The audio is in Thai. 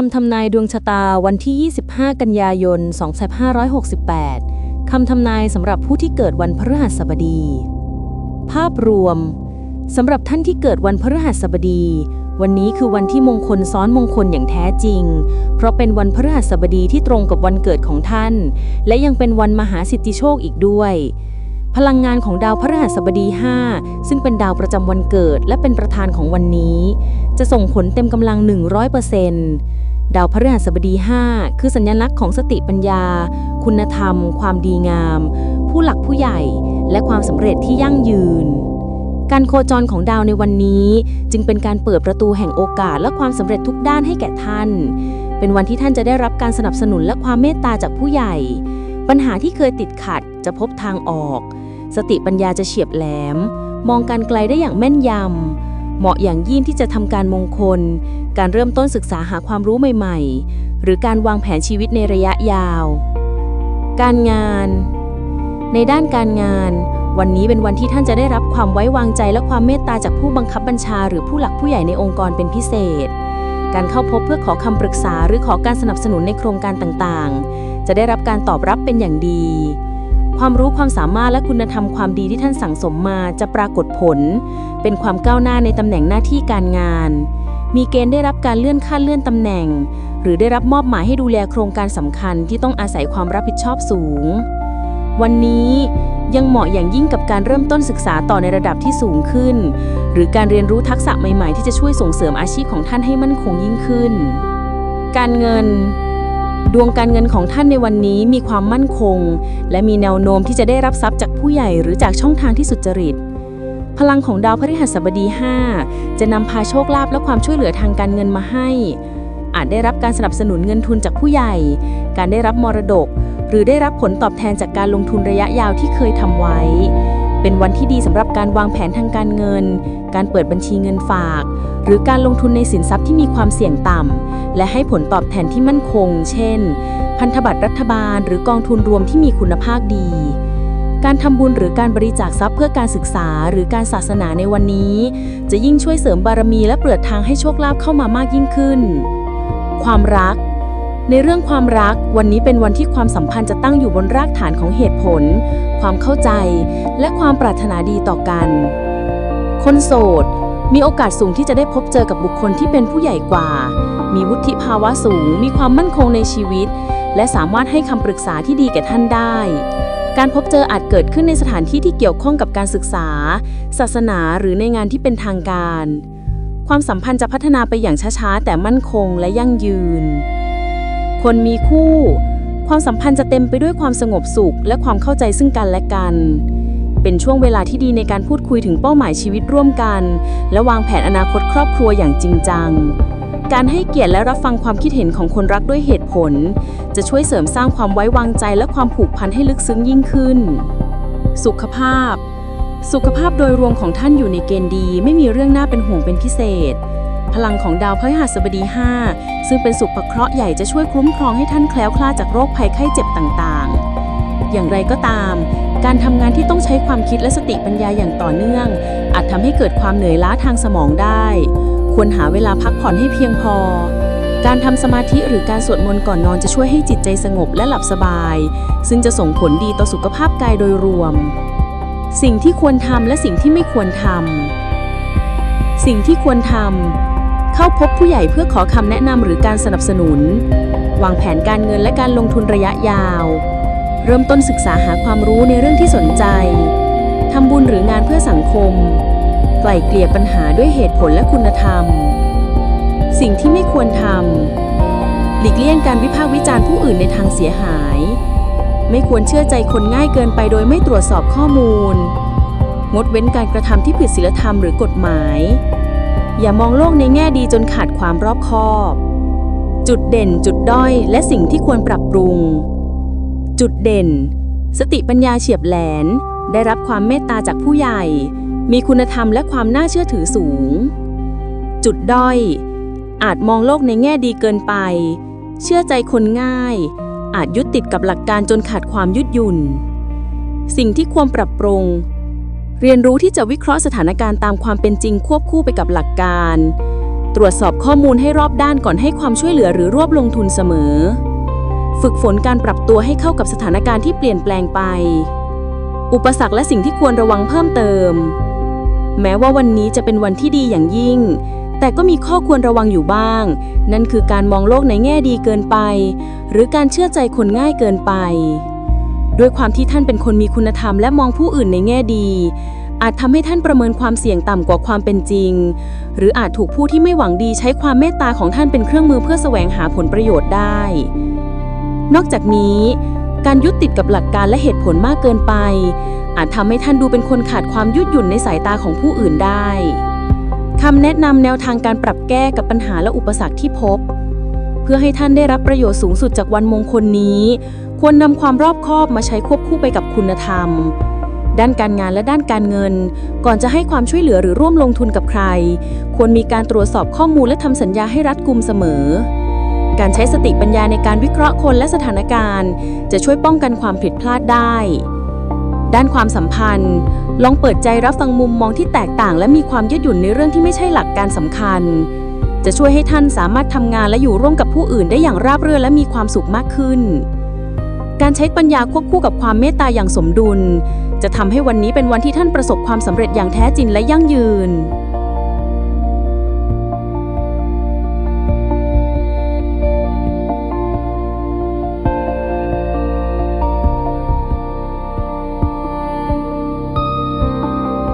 คำทำนายดวงชะตาวันที่ 25 กันยายน 2568 คำทำนายสำหรับผู้ที่เกิดวันพฤหัสบดี ภาพรวมสำหรับท่านที่เกิดวันพฤหัสบดี วันนี้คือวันที่มงคลซ้อนมงคลอย่างแท้จริง เพราะเป็นวันพฤหัสบดีที่ตรงกับวันเกิดของท่าน และยังเป็นวันมหาสิทธิโชคอีกด้วย พลังงานของดาวพฤหัสบดี 5 ซึ่งเป็นดาวประจำวันเกิดและเป็นประธานของวันนี้ จะส่งผลเต็มกำลัง 100%ดาวพฤหัสบดี 5 คือสัญลักษณ์ของสติปัญญา คุณธรรม ความดีงาม ผู้หลักผู้ใหญ่ และความสำเร็จที่ยั่งยืน การโคจรของดาวในวันนี้ จึงเป็นการเปิดประตูแห่งโอกาสและความสำเร็จทุกด้านให้แก่ท่าน เป็นวันที่ท่านจะได้รับการสนับสนุนและความเมตตาจากผู้ใหญ่ ปัญหาที่เคยติดขัดจะพบทางออก สติปัญญาจะเฉียบแหลม มองการไกลได้อย่างแม่นยำ เหมาะอย่างยิ่งที่จะทำการมงคล การเริ่มต้นศึกษาหาความรู้ใหม่ ๆ หรือการวางแผนชีวิตในระยะยาว การงาน ในด้านการงาน วันนี้เป็นวันที่ท่านจะได้รับความไว้วางใจและความเมตตาจากผู้บังคับบัญชา หรือผู้หลักผู้ใหญ่ในองค์กรเป็นพิเศษการเข้าพบเพื่อขอคำปรึกษาหรือขอการสนับสนุนในโครงการต่างๆ จะได้รับการตอบรับเป็นอย่างดี ความรู้ความสามารถและคุณธรรมความดีที่ท่านสั่งสมมาจะปรากฏผล เป็นความก้าวหน้าในตำแหน่งหน้าที่การงาน มีเกณฑ์ได้รับการเลื่อนขั้นเลื่อนตำแหน่ง หรือได้รับมอบหมายให้ดูแลโครงการสำคัญที่ต้องอาศัยความรับผิดชอบสูง วันนี้ยังเหมาะอย่างยิ่งกับการเริ่มต้นศึกษาต่อในระดับที่สูงขึ้น หรือการเรียนรู้ทักษะใหม่ๆ ที่จะช่วยส่งเสริมอาชีพของท่านให้มั่นคงยิ่งขึ้น การเงิน ดวงการเงินของท่านในวันนี้มีความมั่นคง และมีแนวโน้มที่จะได้รับทรัพย์จากผู้ใหญ่หรือจากช่องทางที่สุจริต พลังของดาวพฤหัสบดี 5 จะนำพาโชคลาภและความช่วยเหลือทางการเงินมาให้ อาจได้รับการสนับสนุนเงินทุนจากผู้ใหญ่ การได้รับมรดก หรือได้รับผลตอบแทนจากการลงทุนระยะยาวที่เคยทำไว้ เป็นวันที่ดีสำหรับการวางแผนทางการเงิน การเปิดบัญชีเงินฝาก หรือการลงทุนในสินทรัพย์ที่มีความเสี่ยงต่ำ และให้ผลตอบแทนที่มั่นคง เช่น พันธบัตรรัฐบาล หรือกองทุนรวมที่มีคุณภาพดี การทำบุญหรือการบริจาคทรัพย์เพื่อการศึกษาหรือการศาสนาในวันนี้ จะยิ่งช่วยเสริมบารมีและเปิดทางให้โชคลาภเข้ามามากยิ่งขึ้น ความรัก ในเรื่องความรักวันนี้เป็นวันที่ความสัมพันธ์จะตั้งอยู่บนรากฐานของเหตุผล ความเข้าใจ และความปรารถนาดีต่อกัน คนโสด มีโอกาสสูงที่จะได้พบเจอกับบุคคลที่เป็นผู้ใหญ่กว่า มีวุฒิภาวะสูง มีความมั่นคงในชีวิต และสามารถให้คำปรึกษาที่ดีแก่ท่านได้ การพบเจออาจเกิดขึ้นในสถานที่ที่เกี่ยวข้องกับการศึกษา ศาสนาหรือในงานที่เป็นทางการ ความสัมพันธ์จะพัฒนาไปอย่างช้าๆแต่มั่นคงและยั่งยืน คนมีคู่ ความสัมพันธ์จะเต็มไปด้วยความสงบสุข และความเข้าใจซึ่งกันและกัน เป็นช่วงเวลาที่ดีในการพูดคุยถึงเป้าหมายชีวิตร่วมกัน และวางแผนอนาคตครอบครัวอย่างจริงจัง การให้เกียรติและรับฟังความคิดเห็นของคนรักด้วยเหตุผล จะช่วยเสริมสร้างความไว้วางใจและความผูกพันให้ลึกซึ้งยิ่งขึ้น สุขภาพ สุขภาพโดยรวมของท่านอยู่ในเกณฑ์ดี ไม่มีเรื่องน่าเป็นห่วงเป็นพิเศษ พลังของดาวพฤหัสบดี 5 ซึ่งเป็นสุภเคราะห์ใหญ่จะช่วยคุ้มครองให้ท่านแคล้วคลาดจากโรคภัยไข้เจ็บต่างๆ อย่างไรก็ตาม การทำงานที่ต้องใช้ความคิดและสติปัญญาอย่างต่อเนื่อง อาจทำให้เกิดความเหนื่อยล้าทางสมองได้ ควรหาเวลาพักผ่อนให้เพียงพอ การทำสมาธิหรือการสวดมนต์ก่อนนอนจะช่วยให้จิตใจสงบและหลับสบาย ซึ่งจะส่งผลดีต่อสุขภาพกายโดยรวม สิ่งที่ควรทำและสิ่งที่ไม่ควรทำสิ่งที่ควรทำ เข้าพบผู้ใหญ่เพื่อขอคำแนะนำหรือการสนับสนุน วางแผนการเงินและการลงทุนระยะยาว เริ่มต้นศึกษาหาความรู้ในเรื่องที่สนใจทำบุญหรืองานเพื่อสังคม ไกล่เกลี่ยปัญหาด้วยเหตุผลและคุณธรรม สิ่งที่ไม่ควรทำหลีกเลี่ยงการวิพากษ์วิจารณ์ผู้อื่นในทางเสียหาย ไม่ควรเชื่อใจคนง่ายเกินไปโดยไม่ตรวจสอบข้อมูล งดเว้นการกระทำที่ผิดศีลธรรมหรือกฎหมาย อย่ามองโลกในแง่ดีจนขาดความรอบคอบ จุดเด่นจุดด้อยและสิ่งที่ควรปรับปรุง จุดเด่น สติปัญญาเฉียบแหลน ได้รับความเมตตาจากผู้ใหญ่ มีคุณธรรมและความน่าเชื่อถือสูง จุดด้อย อาจมองโลกในแง่ดีเกินไป เชื่อใจคนง่าย อาจยึดติดกับหลักการจนขาดความยืดหยุ่น สิ่งที่ควรปรับปรุง เรียนรู้ที่จะวิเคราะห์สถานการณ์ตามความเป็นจริงควบคู่ไปกับหลักการ ตรวจสอบข้อมูลให้รอบด้านก่อนให้ความช่วยเหลือหรือรวบลงทุนเสมอ ฝึกฝนการปรับตัวให้เข้ากับสถานการณ์ที่เปลี่ยนแปลงไป อุปสรรคและสิ่งที่ควรระวังเพิ่มเติม แม้ว่าวันนี้จะเป็นวันที่ดีอย่างยิ่ง แต่ก็มีข้อควรระวังอยู่บ้าง นั่นคือการมองโลกในแง่ดีเกินไป หรือการเชื่อใจคนง่ายเกินไป ด้วยความที่ท่านเป็นคนมีคุณธรรมและมองผู้อื่นในแง่ดี อาจทำให้ท่านประเมินความเสี่ยงต่ำกว่าความเป็นจริง หรืออาจถูกผู้ที่ไม่หวังดีใช้ความเมตตาของท่านเป็นเครื่องมือเพื่อแสวงหาผลประโยชน์ได้ นอกจากนี้การยึดติดกับหลักการและเหตุผลมากเกินไป อาจทำให้ท่านดูเป็นคนขาดความยืดหยุ่นในสายตาของผู้อื่นได้คำแนะนำแนวทางการปรับแก้กับปัญหาและอุปสรรคที่พบ เพื่อให้ท่านได้รับประโยชน์สูงสุดจากวันมงคลนี้ ควรนำความรอบคอบมาใช้ควบคู่ไปกับคุณธรรม ด้านการงานและด้านการเงิน ก่อนจะให้ความช่วยเหลือหรือร่วมลงทุนกับใคร ควรมีการตรวจสอบข้อมูลและทำสัญญาให้รัดกุมเสมอ การใช้สติปัญญาในการวิเคราะห์คนและสถานการณ์ จะช่วยป้องกันความผิดพลาดได้ด้านความสัมพันธ์ ลองเปิดใจรับฟังมุมมองที่แตกต่าง และมีความยืดหยุ่นในเรื่องที่ไม่ใช่หลักการสำคัญ จะช่วยให้ท่านสามารถทำงานและอยู่ร่วมกับผู้อื่นได้อย่างราบรื่นและมีความสุขมากขึ้น การใช้ปัญญาควบคู่กับความเมตตาอย่างสมดุล จะทำให้วันนี้เป็นวันที่ท่านประสบความสำเร็จอย่างแท้จริงและยั่งยืน